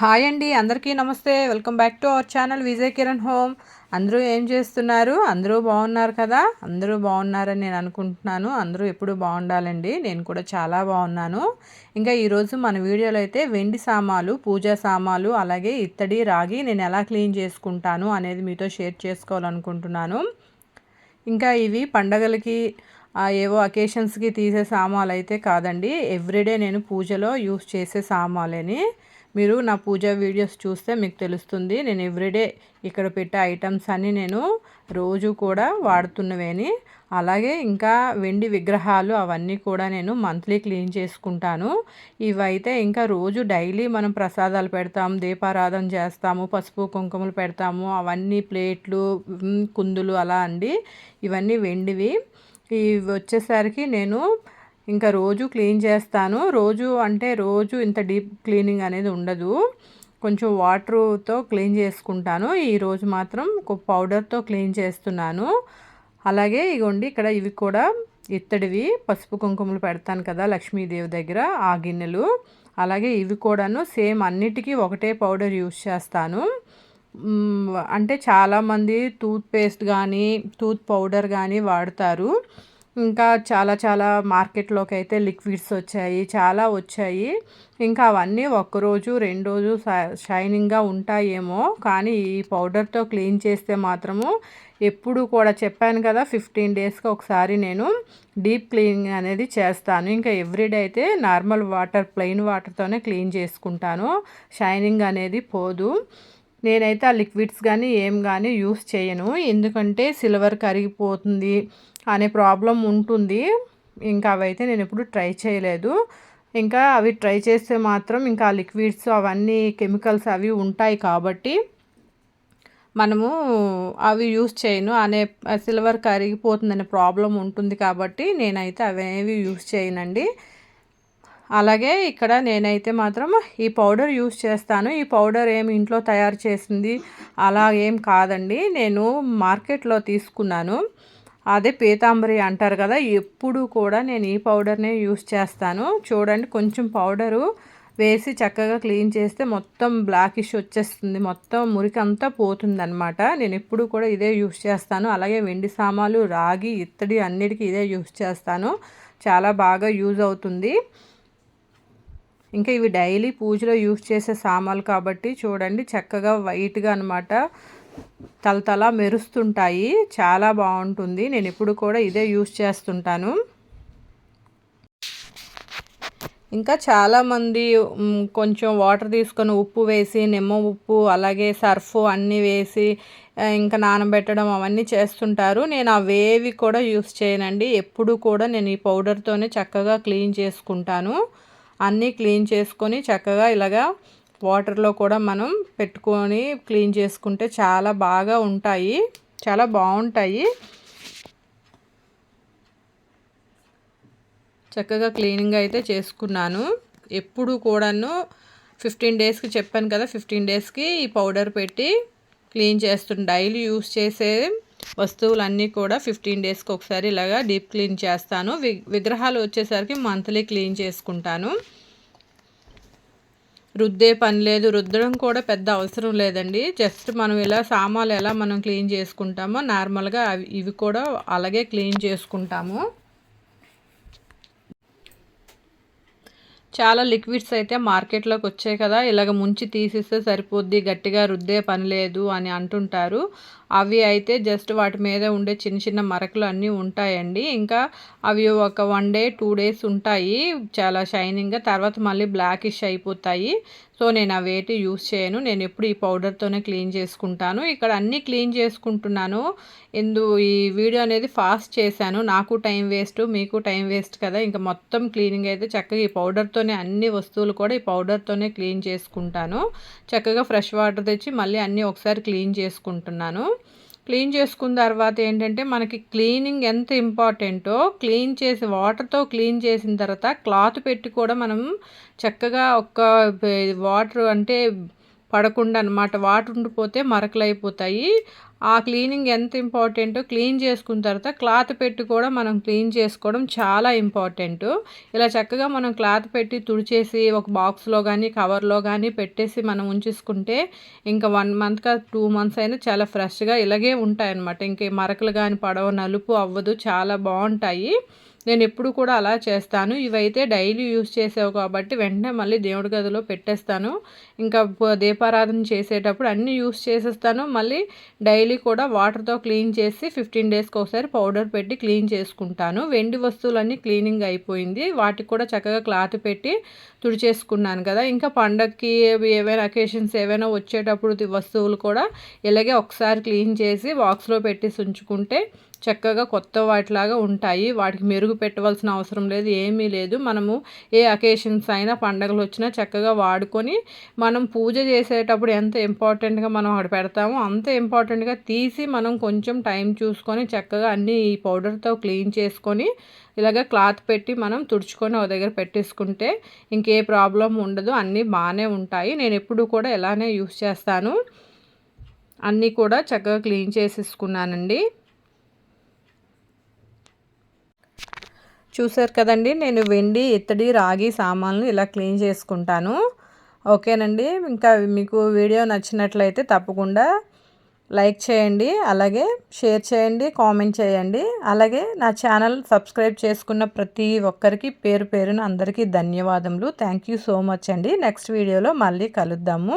Hi అండి అందరికీ నమస్తే. Welcome back to our channel Vijay Kiran home. అందరూ ఏం చేస్తున్నారు? అందరూ బాగున్నారు కదా? అందరూ బాగున్నారని నేను అనుకుంటున్నాను. అందరూ ఎప్పుడు బాగుండాలండి. నేను కూడా చాలా బాగున్నాను. ఇంకా ఈరోజు మన వీడియోలో అయితే వెండి సామాలు పూజా సామాలు అలాగే ఇత్తడి రాగి నేను ఎలా క్లీన్ చేసుకుంటాను అనేది మీతో షేర్ చేసుకోవాలనుకుంటున్నాను. ఇంకా ఇవి పండగలకి ఏవో అకేషన్స్కి తీసే సామాలు అయితే కాదండి. ఎవ్రీడే నేను పూజలో యూస్ చేసే సామాలని. మీరు నా పూజా వీడియోస్ చూస్తే మీకు తెలుస్తుంది. నేను ఎవ్రీడే ఇక్కడ పెట్టే ఐటమ్స్ అన్నీ నేను రోజు కూడా వాడుతున్నవేని. అలాగే ఇంకా వెండి విగ్రహాలు అవన్నీ కూడా నేను మంత్లీ క్లీన్ చేసుకుంటాను. ఇవైతే ఇంకా రోజు డైలీ మనం ప్రసాదాలు పెడతాము దీపారాధన చేస్తాము పసుపు కుంకుమలు పెడతాము అవన్నీ ప్లేట్లు కుందులు అలా అండి. ఇవన్నీ వెండివి. ఇవి వచ్చేసరికి నేను ఇంకా రోజు క్లీన్ చేస్తాను. రోజు అంటే రోజు ఇంత డీప్ క్లీనింగ్ అనేది ఉండదు. కొంచెం వాటర్తో క్లీన్ చేసుకుంటాను. ఈరోజు మాత్రం పౌడర్తో క్లీన్ చేస్తున్నాను. అలాగే ఇగోండి ఇక్కడ ఇవి కూడా ఇత్తడివి. పసుపు కుంకుమలు పెడతాను కదా లక్ష్మీదేవి దగ్గర ఆ గిన్నెలు. అలాగే ఇవి కూడాను సేమ్ అన్నిటికీ ఒకటే పౌడర్ యూస్ చేస్తాను. అంటే చాలామంది టూత్ పేస్ట్ కానీ టూత్ పౌడర్ కానీ వాడతారు. ఇంకా చాలా చాలా మార్కెట్లోకి అయితే లిక్విడ్స్ వచ్చాయి చాలా వచ్చాయి. ఇంకా అవన్నీ ఒక్కరోజు రెండు రోజు షైనింగ్గా ఉంటాయేమో. కానీ ఈ పౌడర్తో క్లీన్ చేస్తే మాత్రము ఎప్పుడు కూడా చెప్పాను కదా ఫిఫ్టీన్ డేస్కి ఒకసారి నేను డీప్ క్లీనింగ్ అనేది చేస్తాను. ఇంకా ఎవ్రీడే అయితే నార్మల్ వాటర్ ప్లెయిన్ వాటర్తోనే క్లీన్ చేసుకుంటాను. షైనింగ్ అనేది పోదు. నేనైతే ఆ లిక్విడ్స్ కానీ ఏం కానీ యూస్ చేయను. ఎందుకంటే సిల్వర్ కరిగిపోతుంది. అనే ప్రాబ్లం ఉంటుంది. ఇంకా అవైతే నేను ఎప్పుడు ట్రై చేయలేదు. ఇంకా అవి ట్రై చేస్తే మాత్రం ఇంకా లిక్విడ్స్ అవన్నీ కెమికల్స్ అవి ఉంటాయి కాబట్టి మనము అవి యూస్ చేయను. అనే సిల్వర్ కరిగిపోతుందనే ప్రాబ్లం ఉంటుంది కాబట్టి నేనైతే అవేవి యూస్ చేయనండి. అలాగే ఇక్కడ నేనైతే మాత్రం ఈ పౌడర్ యూస్ చేస్తాను. ఈ పౌడర్ ఏమి ఇంట్లో తయారు చేసింది అలా ఏం కాదండి. నేను మార్కెట్లో తీసుకున్నాను. అదే పీతాంబరి అంటారు కదా ఎప్పుడు కూడా నేను ఈ పౌడర్నే యూస్ చేస్తాను. చూడండి కొంచెం పౌడరు వేసి చక్కగా క్లీన్ చేస్తే మొత్తం బ్లాకిష్ వచ్చేస్తుంది. మొత్తం మురికి అంతా పోతుంది నేను ఎప్పుడు కూడా ఇదే యూస్ చేస్తాను. అలాగే వెండి సామాలు రాగి ఇత్తడి అన్నిటికీ ఇదే యూస్ చేస్తాను. చాలా బాగా యూజ్ అవుతుంది. ఇంకా ఇవి డైలీ పూజలో యూస్ చేసే సామాన్లు కాబట్టి చూడండి చక్కగా వైట్గా అనమాట తలతల మెరుస్తుంటాయి. చాలా బాగుంటుంది. నేను ఎప్పుడు కూడా ఇదే యూస్ చేస్తుంటాను. ఇంకా చాలామంది కొంచెం వాటర్ తీసుకొని ఉప్పు వేసి నిమ్మ ఉప్పు అలాగే సర్ఫ్ అన్నీ వేసి ఇంకా నానబెట్టడం అవన్నీ చేస్తుంటారు. నేను అవేవి కూడా యూస్ చేయనండి. ఎప్పుడు కూడా నేను ఈ పౌడర్తోనే చక్కగా క్లీన్ చేసుకుంటాను. అన్నీ క్లీన్ చేసుకొని చక్కగా ఇలాగా వాటర్లో కూడా మనం పెట్టుకొని క్లీన్ చేసుకుంటే చాలా బాగా ఉంటాయి. చాలా బాగుంటాయి. చక్కగా క్లీనింగ్ అయితే చేసుకున్నాను. ఎప్పుడు కూడాను ఫిఫ్టీన్ డేస్కి చెప్పాను కదా ఫిఫ్టీన్ డేస్కి ఈ పౌడర్ పెట్టి క్లీన్ చేస్తుంది డైలీ యూస్ చేసే వస్తువులన్నీ కూడా ఫిఫ్టీన్ డేస్కి ఒకసారి ఇలాగా డీప్ క్లీన్ చేస్తాను. విగ్రహాలు వచ్చేసరికి మంత్లీ క్లీన్ చేసుకుంటాను. రుద్దే పని లేదు రుద్దడం కూడా పెద్ద అవసరం లేదండి. జస్ట్ మనం ఇలా సామాన్లు ఎలా మనం క్లీన్ చేసుకుంటామో నార్మల్గా అవి ఇవి కూడా అలాగే క్లీన్ చేసుకుంటాము. చాలా లిక్విడ్స్ అయితే మార్కెట్లోకి వచ్చాయి కదా ఇలాగ ముంచి తీసిస్తే సరిపోద్ది గట్టిగా రుద్దే పని లేదు అని అంటుంటారు. అవి అయితే జస్ట్ వాటి మీద ఉండే చిన్న చిన్న మరకలు అన్నీ ఉంటాయండి. ఇంకా అవి ఒక వన్ డే టూ డేస్ ఉంటాయి. చాలా షైనింగ్గా తర్వాత మళ్ళీ బ్లాకిష్ అయిపోతాయి. సో నేను అవేటి యూస్ చేయను. నేను ఎప్పుడు ఈ పౌడర్తోనే క్లీన్ చేసుకుంటాను. ఇక్కడ అన్నీ క్లీన్ చేసుకుంటున్నాను. ఎందు ఈ వీడియో అనేది ఫాస్ట్ చేశాను. నాకు టైం వేస్ట్ మీకు టైం వేస్ట్ కదా. ఇంకా మొత్తం క్లీనింగ్ అయితే చక్కగా ఈ పౌడర్తోనే అన్ని వస్తువులు కూడా ఈ పౌడర్తోనే క్లీన్ చేసుకుంటాను. చక్కగా ఫ్రెష్ వాటర్ తెచ్చి మళ్ళీ అన్నీ ఒకసారి క్లీన్ చేసుకుంటున్నాను. క్లీన్ చేసుకున్న తర్వాత ఏంటంటే మనకి క్లీనింగ్ ఎంత ఇంపార్టెంటో క్లీన్ చేసి వాటర్తో క్లీన్ చేసిన తర్వాత క్లాత్ పెట్టి కూడా మనం చక్కగా ఒక వాటర్ అంటే పడకుండా అనమాట వాటర్ ఉండిపోతే మరకలు అయిపోతాయి. ఆ క్లీనింగ్ ఎంత ఇంపార్టెంటో క్లీన్ చేసుకున్న తర్వాత క్లాత్ పెట్టి కూడా మనం క్లీన్ చేసుకోవడం చాలా ఇంపార్టెంట్. ఇలా చక్కగా మనం క్లాత్ పెట్టి తుడిచేసి ఒక బాక్స్లో కానీ కవర్లో కానీ పెట్టేసి మనం ఉంచేసుకుంటే ఇంకా వన్ మంత్ టూ మంత్స్ అయినా చాలా ఫ్రెష్గా ఇలాగే ఉంటాయి అన్నమాట మరకలు కానీ పడవ నలుపు అవ్వదు చాలా బాగుంటాయి. నేను ఎప్పుడు కూడా అలా చేస్తాను. ఇవైతే డైలీ యూస్ చేసావు కాబట్టి వెంటనే మళ్ళీ దేవుడి గదిలో పెట్టేస్తాను. ఇంకా దీపారాధన చేసేటప్పుడు అన్నీ యూస్ చేసేస్తాను. మళ్ళీ డైలీ కూడా వాటర్తో క్లీన్ చేసి ఫిఫ్టీన్ డేస్కి ఒకసారి పౌడర్ పెట్టి క్లీన్ చేసుకుంటాను. వెండి వస్తువులన్నీ క్లీనింగ్ అయిపోయింది. వాటికి కూడా చక్కగా క్లాత్ పెట్టి తుడిచేసుకున్నాను కదా. ఇంకా పండగకి ఏవైనా అకేషన్స్ ఏవైనా వచ్చేటప్పుడు వస్తువులు కూడా ఇలాగే ఒకసారి క్లీన్ చేసి బాక్స్లో పెట్టేసి ఉంచుకుంటే చక్కగా కొత్త వాటిలాగా ఉంటాయి. వాటికి మెరుగు పెట్టవలసిన అవసరం లేదు ఏమీ లేదు. మనము ఏ అకేషన్స్ అయినా పండగలు వచ్చినా చక్కగా వాడుకొని మనం పూజ చేసేటప్పుడు ఎంత ఇంపార్టెంట్గా మనం అక్కడ పెడతామో అంత ఇంపార్టెంట్గా తీసి మనం కొంచెం టైం చూసుకొని చక్కగా అన్నీ ఈ పౌడర్తో క్లీన్ చేసుకొని ఇలాగ క్లాత్ పెట్టి మనం తుడుచుకొని ఒక దగ్గర పెట్టేసుకుంటే ఇంకే ప్రాబ్లం ఉండదు. అన్నీ బాగానే ఉంటాయి. నేను ఎప్పుడు కూడా ఇలానే యూస్ చేస్తాను. అన్నీ కూడా చక్కగా క్లీన్ చేసేసుకున్నానండి. చూసారు కదండి నేను వెండి ఇత్తడి రాగి సామాన్లు ఇలా క్లీన్ చేసుకుంటాను. ఓకేనండి ఇంకా మీకు వీడియో నచ్చినట్లయితే తప్పకుండా లైక్ చేయండి అలాగే షేర్ చేయండి కామెంట్ చేయండి. అలాగే నా ఛానల్ సబ్స్క్రైబ్ చేసుకున్న ప్రతి ఒక్కరికి పేరు పేరున అందరికీ ధన్యవాదములు. థ్యాంక్ యూ సో మచ్ అండి. నెక్స్ట్ వీడియోలో మళ్ళీ కలుద్దాము.